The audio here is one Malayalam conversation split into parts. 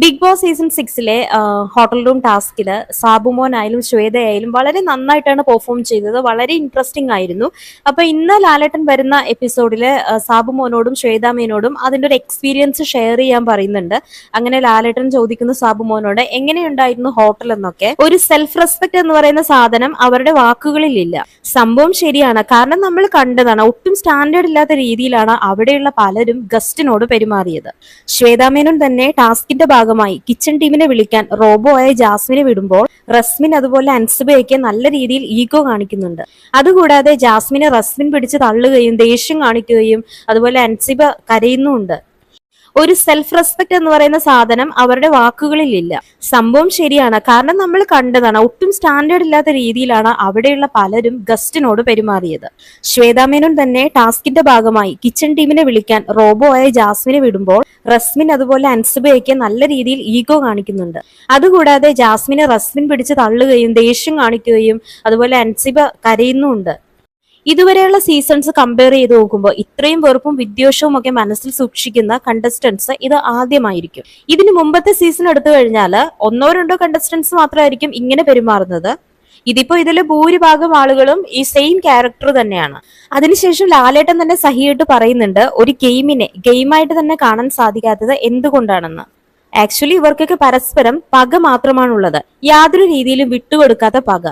ബിഗ് ബോസ് സീസൺ സിക്സിലെ ഹോട്ടൽ റൂം ടാസ്കിൽ സാബുമോൻ ആയാലും ശ്വേത ആയാലും വളരെ നന്നായിട്ടാണ് പെർഫോം ചെയ്തത്. വളരെ ഇൻട്രസ്റ്റിംഗ് ആയിരുന്നു. അപ്പൊ ഇന്ന് ലാലേട്ടൻ വരുന്ന എപ്പിസോഡിൽ സാബുമോനോടും ശ്വേതാമേനോടും അതിന്റെ ഒരു എക്സ്പീരിയൻസ് ഷെയർ ചെയ്യാൻ പറയുന്നുണ്ട്. അങ്ങനെ ലാലേട്ടൻ ചോദിക്കുന്ന സാബുമോനോട് എങ്ങനെയുണ്ടായിരുന്നു ഹോട്ടൽ എന്നൊക്കെ? ഒരു സെൽഫ് റെസ്പെക്ട് എന്ന് പറയുന്ന സാധനം അവരുടെ വാക്കുകളിലില്ല. സംഭവം ശരിയാണ്. കാരണം നമ്മൾ കണ്ടതാണ് ഒട്ടും സ്റ്റാൻഡേർഡ് ഇല്ലാത്ത രീതിയിലാണ് അവിടെയുള്ള പലരും ഗസ്റ്റിനോട് പെരുമാറിയത്. ശ്വേതാമേനോൻ തന്നെ ടാസ്കിന്റെ ഭാഗമായി കിച്ചൺ ടീമിനെ വിളിക്കാൻ റോബോ ആയ ജാസ്മിനെ വിടുമ്പോൾ റസ്മിൻ അതുപോലെ അൻസബയൊക്കെ നല്ല രീതിയിൽ ഈഗോ കാണിക്കുന്നുണ്ട്. അതുകൂടാതെ ജാസ്മിനെ റസ്മിൻ പിടിച്ച് തള്ളുകയും ദേഷ്യം കാണിക്കുകയും അതുപോലെ അൻസിബ കരയുന്നുമുണ്ട്. ഒരു സെൽഫ് റെസ്പെക്ട് എന്ന് പറയുന്ന സാധനം അവരുടെ വാക്കുകളിൽ ഇല്ല സംഭവം ശരിയാണ്. കാരണം നമ്മൾ കണ്ടതാണ് ഒട്ടും സ്റ്റാൻഡേർഡ് ഇല്ലാത്ത രീതിയിലാണ് അവിടെയുള്ള പലരും ഗസ്റ്റിനോട് പെരുമാറിയത്. ശ്വേതാമേനോൻ തന്നെ ടാസ്കിന്റെ ഭാഗമായി കിച്ചൺ ടീമിനെ വിളിക്കാൻ റോബോ ആയ ജാസ്മിനെ വിടുമ്പോൾ റസ്മിൻ അതുപോലെ അൻസുബയൊക്കെ നല്ല രീതിയിൽ ഈഗോ കാണിക്കുന്നുണ്ട്. അതുകൂടാതെ ജാസ്മിനെ റസ്മിൻ പിടിച്ച് തള്ളുകയും ദേഷ്യം കാണിക്കുകയും അതുപോലെ അൻസിബ കരയുന്നുമുണ്ട്. ഇതുവരെയുള്ള സീസൺസ് കമ്പയർ ചെയ്ത് നോക്കുമ്പോൾ ഇത്രയും വെറുപ്പും വിദ്വേഷവും ഒക്കെ മനസ്സിൽ സൂക്ഷിക്കുന്ന കണ്ടസ്റ്റൻസ് ഇത് ആദ്യമായിരിക്കും. ഇതിന് മുമ്പത്തെ സീസൺ എടുത്തു കഴിഞ്ഞാൽ ഒന്നോ രണ്ടോ കണ്ടസ്റ്റൻസ് മാത്രമായിരിക്കും ഇങ്ങനെ പെരുമാറുന്നത്. ഇതിപ്പോ ഇതിലെ ഭൂരിഭാഗം ആളുകളും ഈ സെയിം ക്യാരക്ടർ തന്നെയാണ്. അതിനുശേഷം ലാലേട്ടൻ തന്നെ സഹിയായിട്ട് പറയുന്നുണ്ട് ഒരു ഗെയിമിനെ ഗെയിമായിട്ട് തന്നെ കാണാൻ സാധിക്കാത്തത് എന്തുകൊണ്ടാണെന്ന്? ആക്ച്വലി ഇവർക്കൊക്കെ പരസ്പരം പക മാത്രമാണുള്ളത്. യാതൊരു രീതിയിലും വിട്ടുകൊടുക്കാത്ത പക.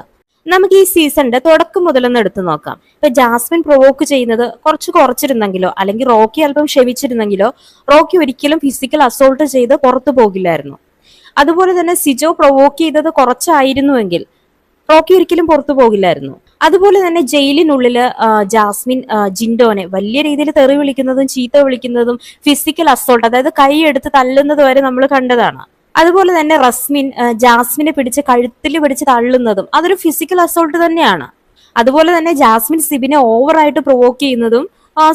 നമുക്ക് ഈ സീസണിന്റെ തുടക്കം മുതലൊന്ന് എടുത്തു നോക്കാം. ഇപ്പൊ ജാസ്മിൻ പ്രൊവോക്ക് ചെയ്യുന്നത് കുറച്ച് കുറച്ചിരുന്നെങ്കിലോ അല്ലെങ്കിൽ റോക്കി അല്പം ക്ഷമിച്ചിരുന്നെങ്കിലോ റോക്കി ഒരിക്കലും ഫിസിക്കൽ അസോൾട്ട് ചെയ്ത് പുറത്തു പോകില്ലായിരുന്നു. അതുപോലെ തന്നെ സിജോ പ്രൊവോക്ക് ചെയ്തത് കുറച്ചായിരുന്നുവെങ്കിൽ റോക്കി ഒരിക്കലും പുറത്തു പോകില്ലായിരുന്നു. അതുപോലെ തന്നെ ജയിലിനുള്ളിൽ ജാസ്മിൻ ജിൻഡോനെ വലിയ രീതിയിൽ തെറി വിളിക്കുന്നതും ചീത്ത വിളിക്കുന്നതും ഫിസിക്കൽ അസോൾട്ട് അതായത് കൈ എടുത്ത് തല്ലുന്നത് വരെ നമ്മൾ കണ്ടതാണ്. അതുപോലെ തന്നെ റസ്മിൻ ജാസ്മിനെ പിടിച്ച് കഴുത്തിൽ പിടിച്ച് തള്ളുന്നതും അതൊരു ഫിസിക്കൽ അസോൾട്ട് തന്നെയാണ്. അതുപോലെ തന്നെ ജാസ്മിൻ സിബിനെ ഓവറായിട്ട് പ്രൊവോക്ക് ചെയ്യുന്നതും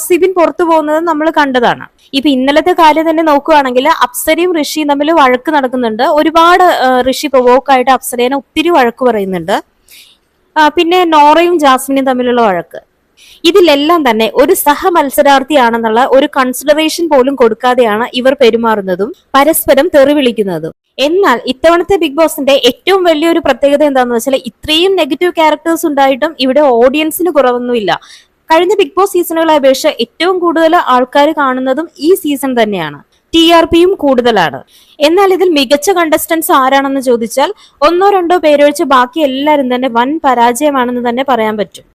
സിബിൻ പുറത്തു പോകുന്നതും നമ്മൾ കണ്ടതാണ്. ഇപ്പൊ ഇന്നലത്തെ കാര്യം തന്നെ നോക്കുകയാണെങ്കിൽ അപ്സരയും ഋഷിയും തമ്മിൽ വഴക്ക് നടക്കുന്നുണ്ട്. ഒരുപാട് ഋഷി പ്രൊവോക്കായിട്ട് അപ്സരേനെ ഒത്തിരി വഴക്ക് പറയുന്നുണ്ട്. പിന്നെ നോറയും ജാസ്മിനും തമ്മിലുള്ള വഴക്ക്. ഇതിലെല്ലാം തന്നെ ഒരു സഹ മത്സരാർത്ഥിയാണെന്നുള്ള ഒരു കൺസിഡറേഷൻ പോലും കൊടുക്കാതെയാണ് ഇവർ പെരുമാറുന്നതും പരസ്പരം തെറി വിളിക്കുന്നതും എന്നാൽ ഇത്തവണത്തെ ബിഗ് ബോസിന്റെ ഏറ്റവും വലിയൊരു പ്രത്യേകത എന്താണെന്ന് വെച്ചാൽ ഇത്രയും നെഗറ്റീവ് ക്യാരക്ടേഴ്സ് ഉണ്ടായിട്ടും ഇവിടെ ഓഡിയൻസിന് കുറവൊന്നുമില്ല. കഴിഞ്ഞ ബിഗ് ബോസ് സീസണുകളെ അപേക്ഷിച്ച് ഏറ്റവും കൂടുതൽ ആൾക്കാർ കാണുന്നതും ഈ സീസൺ തന്നെയാണ്. ടി ആർ പിയും കൂടുതലാണ്. എന്നാൽ ഇതിൽ മികച്ച കണ്ടസ്റ്റൻസ് ആരാണെന്ന് ചോദിച്ചാൽ ഒന്നോ രണ്ടോ പേരൊഴിച്ച് ബാക്കി എല്ലാവരും തന്നെ വൻ പരാജയമാണെന്ന് തന്നെ പറയാൻ പറ്റും.